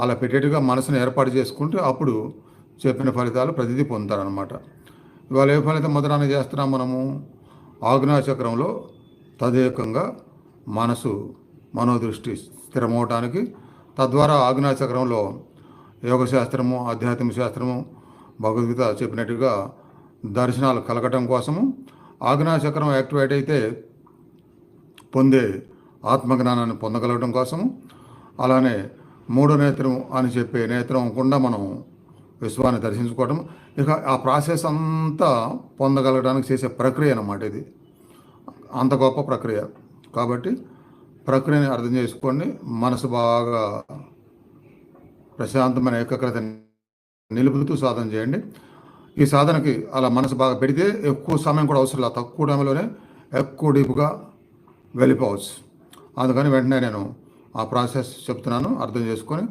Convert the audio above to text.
అలా పెట్టేట్టుగా మనసును ఏర్పాటు చేసుకుంటే అప్పుడు చెప్పిన ఫలితాలు ప్రతిదీ పొందుతారనమాట ఇవాళ ఏ ఫలితం మొదలన చేస్తున్నాం మనము? ఆగ్నేయచక్రంలో తదేకంగా మనసు మనోదృష్టి స్థిరమవటానికి తద్వారా ఆగ్నేయచక్రంలో యోగశాస్త్రము ఆధ్యాత్మిక శాస్త్రము భగవద్గీత చెప్పినట్టుగా దర్శనాలు కలగటం కోసము ఆగ్నేయచక్రం యాక్టివేట్ అయితే పొందే ఆత్మజ్ఞానాన్ని పొందగలగడం కోసము అలానే మూడో నేత్రం అని చెప్పే నేత్రం కూడా మనం విశ్వాన్ని దర్శించుకోవటం. ఇక ఆ ప్రాసెస్ అంతా పొందగలగడానికి చేసే ప్రక్రియ అన్నమాట ఇది. అంత గొప్ప ప్రక్రియ. కాబట్టి ప్రక్రియని అర్థం చేసుకోండి మనసు బాగా ప్రశాంతమైన ఏకాగ్రత నిలుపుతూ సాధన చేయండి. ఈ సాధనకి అలా మనసు బాగా పెడితే ఎక్కువ సమయం కూడా అవసరం లేదు. తక్కువ టైంలోనే ఎక్కువ డీప్గా వెళ్ళిపోవచ్చు. అందుకని వెంటనే నేను ఆ ప్రాసెస్ చెప్తున్నాను అర్థం చేసుకొని